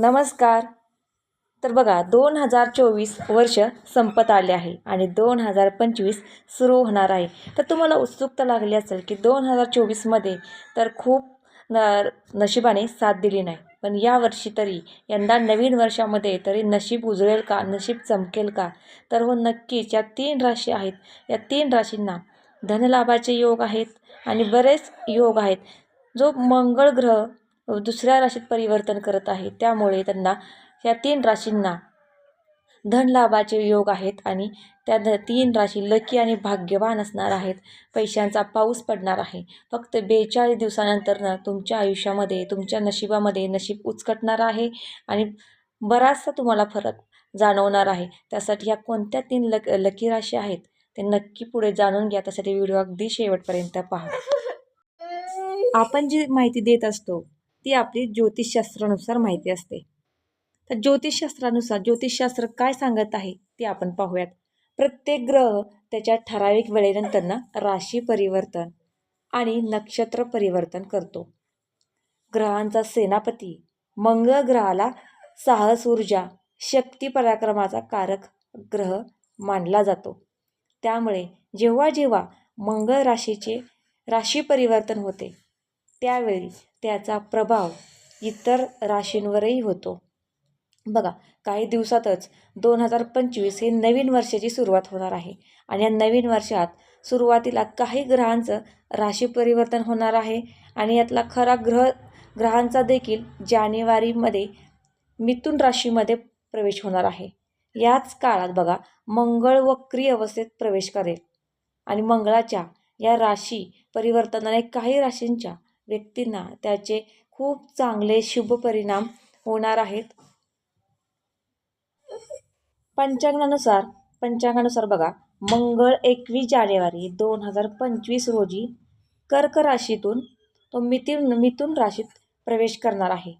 नमस्कार. तर बघा दोन हजार चोवीस वर्ष संपत आले आहे आणि दोन हजार पंचवीस सुरू होणार आहे. तर तुम्हाला उत्सुकता लागली असेल की दोन हजार चोवीसमध्ये तर खूप न नशिबाने साथ दिली नाही. पण यावर्षी तरी यंदा नवीन वर्षामध्ये तरी नशीब उजळेल का नशीब चमकेल का? तर हो नक्कीच या तीन राशी आहेत. या तीन राशींना धनलाभाचे योग आहेत आणि बरेच योग आहेत. जो मंगळ ग्रह दुसऱ्या राशीत परिवर्तन करत आहे. त्यामुळे त्यांना या तीन राशींना धनलाभाचे योग आहेत आणि त्या ध तीन राशी लकी आणि भाग्यवान असणार आहेत. पैशांचा पाऊस पडणार आहे. फक्त बेचाळीस दिवसानंतरनं तुमच्या आयुष्यामध्ये तुमच्या नशिबामध्ये नशीब उचकटणार आहे आणि बराचसा तुम्हाला फरक जाणवणार आहे. त्यासाठी ह्या कोणत्या तीन लक लकी राशी आहेत ते नक्की पुढे जाणून घ्या. त्यासाठी व्हिडिओ अगदी शेवटपर्यंत पहा. आपण जी माहिती देत असतो ती आपली ज्योतिषशास्त्रानुसार माहिती असते. तर ज्योतिषशास्त्रानुसार ज्योतिषशास्त्र काय सांगत आहे ते आपण पाहूयात. प्रत्येक ग्रह त्याच्या ठराविक वेळेनंतर ना राशी परिवर्तन आणि नक्षत्र परिवर्तन करतो. ग्रहांचा सेनापती मंगळ ग्रहाला साहस ऊर्जा शक्ती पराक्रमाचा कारक ग्रह मानला जातो. त्यामुळे जेव्हा जेव्हा मंगळ राशीचे राशी परिवर्तन होते त्यावेळी त्याचा प्रभाव इतर राशींवरही होतो. बघा काही दिवसातच दोन हजार पंचवीस हे नवीन वर्षाची सुरुवात होणार आहे आणि या नवीन वर्षात सुरुवातीला काही ग्रहांचं राशी परिवर्तन होणार आहे आणि यातला खरा ग्रह ग्रहांचा देखील जानेवारीमध्ये मिथुन राशीमध्ये प्रवेश होणार आहे. याच काळात बघा मंगळ वक्री अवस्थेत प्रवेश करेल आणि मंगळाच्या या राशी परिवर्तनाने काही राशींच्या व्यक्तींना त्याचे खूप चांगले शुभ परिणाम होणार आहेत. पंचांगानुसार पंचांगानुसार बघा. मंगळ एकवीस जानेवारी दोन हजार पंचवीस रोजी कर्क राशीतून तो मिथुन मिथुन राशीत प्रवेश करणार आहे.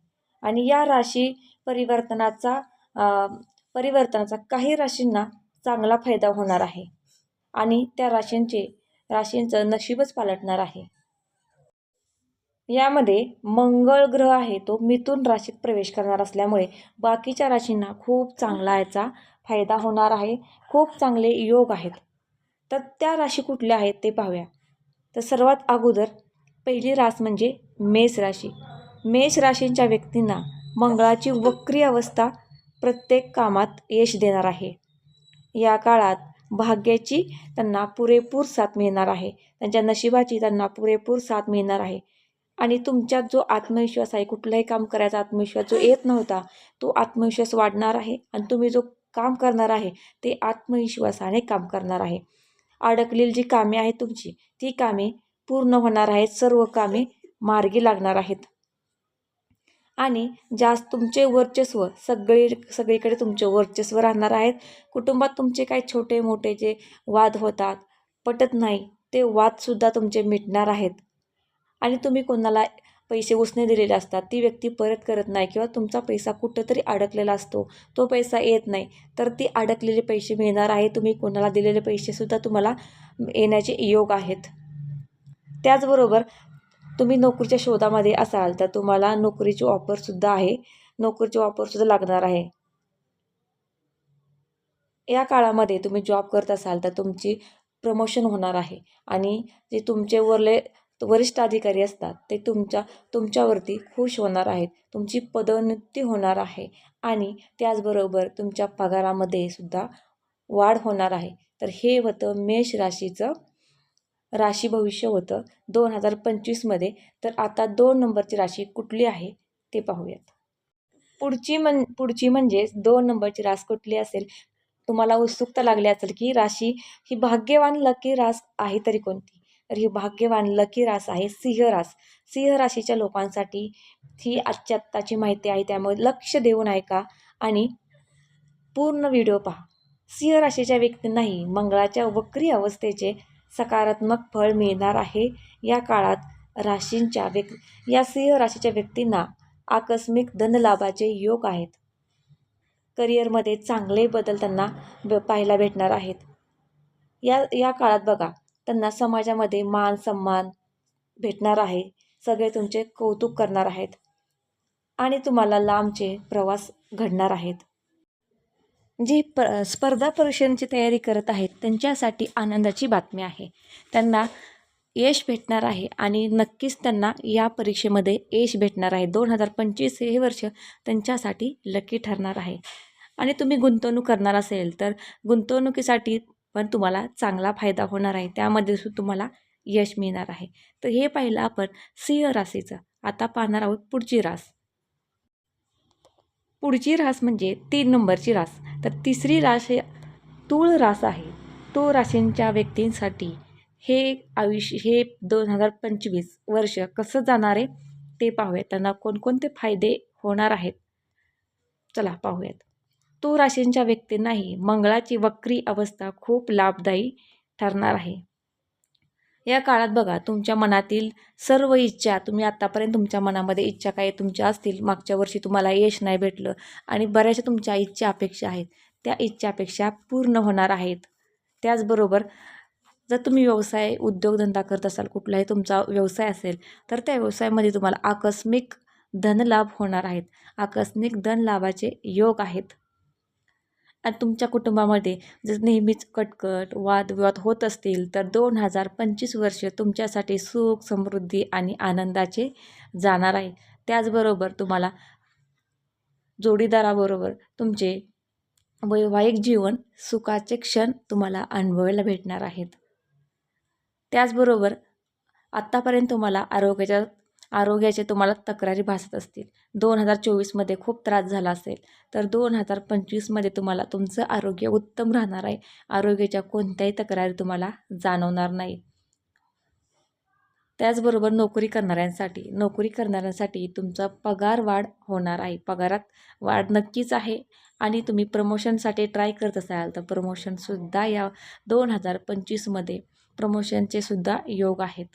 आणि या राशी परिवर्तनाचा परिवर्तनाचा काही राशींना चांगला फायदा होणार आहे. आणि त्या राशींचे राशींचं नशीबच पालटणार आहे. यामध्ये मंगळ ग्रह आहे तो मिथुन राशीत प्रवेश करणार असल्यामुळे बाकीच्या राशींना खूप चांगला याचा फायदा होणार आहे. खूप चांगले योग आहेत. तर त्या राशी कुठल्या आहेत ते पाहूया. तर सर्वात अगोदर पहिली रास म्हणजे मेष राशी. मेष राशींच्या व्यक्तींना मंगळाची वक्री अवस्था प्रत्येक कामात यश देणार आहे. या काळात भाग्याची त्यांना पुरेपूर साथ मिळणार आहे. त्यांच्या नशिबाची त्यांना पुरेपूर साथ मिळणार आहे. आणि तुमच्यात जो आत्मविश्वास आहे कुठलंही काम करायचा आत्मविश्वास जो येत नव्हता तो आत्मविश्वास वाढणार आहे आणि तुम्ही जो काम करणार आहे ते आत्मविश्वासाने काम करणार आहे. अडकलेली जी कामे आहेत तुमची ती कामे पूर्ण होणार आहेत सर्व कामे मार्गी लागणार आहेत. आणि जास्त तुमचे वर्चस्व सगळी सगळीकडे तुमचे वर्चस्व राहणार आहेत. कुटुंबात तुमचे काही छोटे मोठे जे वाद होतात पटत नाही ते वादसुद्धा तुमचे मिटणार आहेत. आणि तुम्ही कोणाला पैसे उसने दिलेले असतात ती व्यक्ती परत करत नाही किंवा तुमचा पैसा कुठंतरी अडकलेला असतो तो पैसा येत नाही तर ती अडकलेले पैसे मिळणार आहे तुम्ही कोणाला दिलेले पैसेसुद्धा तुम्हाला येण्याचे योग आहेत. त्याचबरोबर तुम्ही नोकरीच्या शोधामध्ये असाल तर तुम्हाला नोकरीची ऑफरसुद्धा आहे नोकरीची ऑफरसुद्धा लागणार आहे. या काळामध्ये तुम्ही जॉब करत असाल तर तुमची प्रमोशन होणार आहे आणि जे तुमचे वरले वरिष्ठ अधिकारी असतात ते तुमच्या तुमच्यावरती खुश होणार आहेत. तुमची पदोन्नती होणार आहे आणि त्याचबरोबर तुमच्या पगारामध्ये सुद्धा वाढ होणार आहे. तर हे होतं मेष राशीचं राशी भविष्य होतं दोन हजार पंचवीसमध्ये तर आता दोन नंबरची राशी कुठली आहे ते पाहूयात. पुढची म्हण पुढची म्हणजेच दोन नंबरची रास कुठली असेल? तुम्हाला उत्सुकता लागली असेल की राशी ही भाग्यवान लकी रास आहे तरी कोणती? तर ही भाग्यवान लकी रास आहे सिंह रास. सिंह राशीच्या लोकांसाठी ही आजच्या आत्ताची माहिती आहे त्यामुळे लक्ष देऊन ऐका आणि पूर्ण व्हिडिओ पहा. सिंह राशीच्या व्यक्तींनाही मंगळाच्या वक्री अवस्थेचे सकारात्मक फळ मिळणार आहे. या काळात राशींच्या व्यक् या सिंह राशीच्या व्यक्तींना आकस्मिक धनलाभाचे योग आहेत. करिअरमध्ये चांगले बदल त्यांना ब पाहायला भेटणार आहेत. या या काळात बघा त्यांना समाजामध्ये मान सन्मान भेटणार आहे. सगळे तुमचे कौतुक करणार आहेत. आणि तुम्हाला लांबचे प्रवास घडणार आहेत. जे प स्पर्धा परीक्षांची तयारी करत आहेत त्यांच्यासाठी आनंदाची बातमी आहे. त्यांना यश भेटणार आहे आणि नक्कीच त्यांना या परीक्षेमध्ये यश भेटणार आहे. दोन हजार पंचवीस हे वर्ष त्यांच्यासाठी लकी ठरणार आहे. आणि तुम्ही गुंतवणूक करणार असेल तर गुंतवणुकीसाठी पण तुम्हाला चांगला फायदा होणार आहे. त्यामध्ये सु तुम्हाला यश मिळणार आहे. तर हे पाहिलं आपण सिंह राशीचं. आता पाहणार आहोत पुढची रास. पुढची रास म्हणजे तीन नंबरची रास. तर तिसरी रास हे तूळ रास आहे. तो राशींच्या व्यक्तींसाठी हे आयुष्य हे दोन हजार पंचवीस वर्ष कसं जाणार आहे ते पाहूयात त्यांना कोणकोणते फायदे होणार आहेत? चला पाहूयात. तो राशींच्या व्यक्तींनाही मंगळाची वक्री अवस्था खूप लाभदायी ठरणार आहे. या काळात बघा तुमच्या मनातील सर्व इच्छा तुम्ही आत्तापर्यंत तुमच्या मनामध्ये इच्छा काय तुमच्या असतील मागच्या वर्षी तुम्हाला यश नाही भेटलं आणि बऱ्याचशा तुमच्या इच्छा अपेक्षा आहेत त्या इच्छा अपेक्षा पूर्ण होणार आहेत. त्याचबरोबर जर तुम्ही व्यवसाय उद्योगधंदा करत असाल कुठलाही तुमचा व्यवसाय असेल तर त्या व्यवसायामध्ये तुम्हाला आकस्मिक धनलाभ होणार आहेत. आकस्मिक धनलाभाचे योग आहेत. आणि तुमच्या कुटुंबामध्ये जर नेहमीच कटकट वादविवाद होत असतील तर दोन हजार पंचवीस वर्ष तुमच्यासाठी सुख समृद्धी आणि आनंदाचे जाणार आहे. त्याचबरोबर तुम्हाला जोडीदाराबरोबर तुमचे वैवाहिक जीवन सुखाचे क्षण तुम्हाला अनुभवायला भेटणार आहेत. त्याचबरोबर आत्तापर्यंत तुम्हाला आरोग्याच्या आरोग्याचे तुम्हाला तक्रारी भासत असतील. दोन हजार चोवीसमध्ये खूप त्रास झाला असेल तर दोन हजार पंचवीसमध्ये तुम्हाला तुमचं आरोग्य उत्तम राहणार आहे. आरोग्याच्या कोणत्याही तक्रारी तुम्हाला जाणवणार नाही. त्याचबरोबर नोकरी करणाऱ्यांसाठी नोकरी करणाऱ्यांसाठी तुमचा पगार वाढ होणार आहे. पगारात वाढ नक्कीच आहे आणि तुम्ही प्रमोशनसाठी ट्राय करत असाल तर प्रमोशनसुद्धा या दोन हजार पंचवीसमध्ये प्रमोशनचे सुद्धा योग आहेत.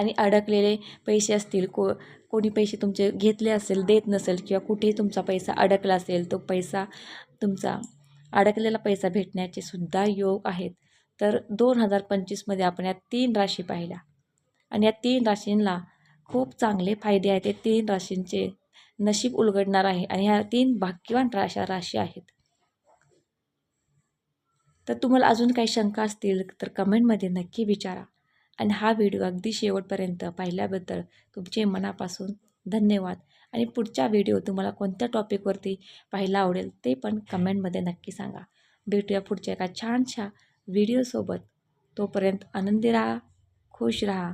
आणि अडकलेले पैसे असतील को कोणी पैसे तुमचे घेतले असेल देत नसेल किंवा कुठेही तुमचा पैसा अडकला असेल तो पैसा तुमचा अडकलेला पैसा भेटण्याचे सुद्धा योग आहेत. तर दोन हजार पंचवीसमध्ये आपण या तीन राशी पाहिल्या. आणि या तीन राशींना खूप चांगले फायदे आहेत. ते तीन राशींचे नशीब उलगडणार आहे आणि ह्या तीन भाग्यवान राशा राशी आहेत. तर तुम्हाला अजून काही शंका असतील तर कमेंटमध्ये नक्की विचारा. आणि हा व्हिडिओ अगदी शेवटपर्यंत पाहिल्याबद्दल तुमचे मनापासून धन्यवाद. आणि पुढचा व्हिडिओ तुम्हाला कोणत्या टॉपिकवरती पाहायला आवडेल ते पण कमेंटमध्ये नक्की सांगा. भेटूया पुढच्या एका छानशा व्हिडिओसोबत तोपर्यंत आनंदी राहा खुश राहा.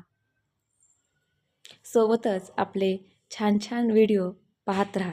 सोबतच आपले छान छान व्हिडिओ पाहत राहा.